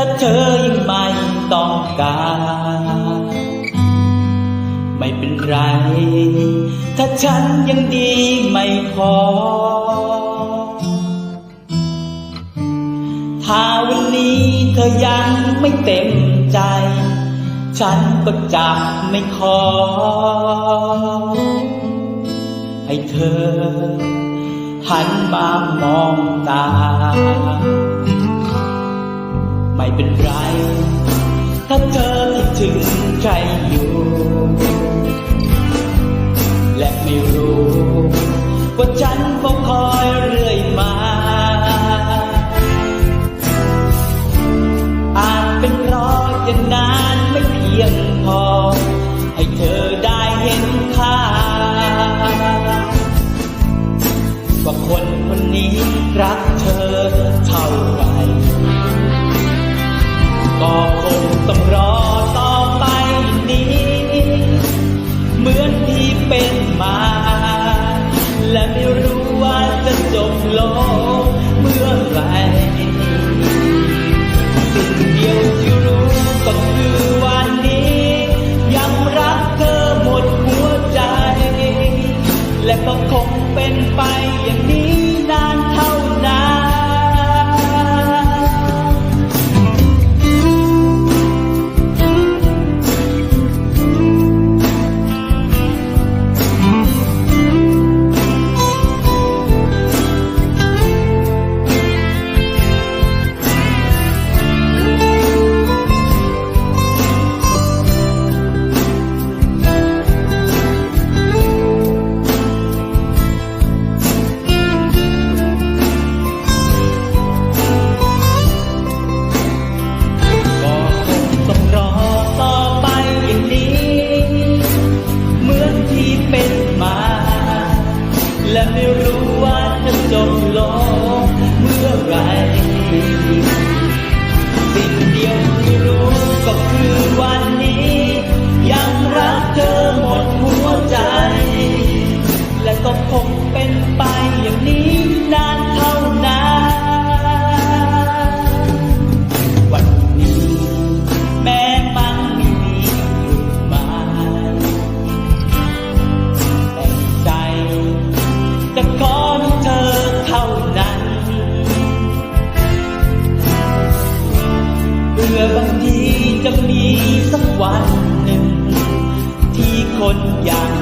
ถ้าเธอยังไม่ต้องการ ไม่เป็นไร ถ้าฉันยังดีไม่พอ ถ้าวันนี้เธอยังไม่เต็มใจ ฉันก็จับไม่ขอ ให้เธอหันมามองตา เป็นไร ถ้าเธอคิดถึงใครอยู่ และไม่รู้ ว่าฉันเฝ้าคอยเรื่อยมา อาจเป็นเพราะยังนานไม่เพียงพอ ให้เธอได้เห็นค่าว่าคนคนนี้รักเธอเท่าไหรก็ คงต้องรอต่อไปนี้ เหมือนที่เป็นมา และไม่รู้ว่าจะจบลงเมื่อไรสิ่งเดียวที่รู้ก็คือวันนี้ ยังรักเธอหมดหัวใจ และก็คงเป็นไปอย่างนี้นานเท่า ขอเธอเท่านั้นเพื่อบางทีจะมีสักวันหนึ่ง ที่คนอย่าง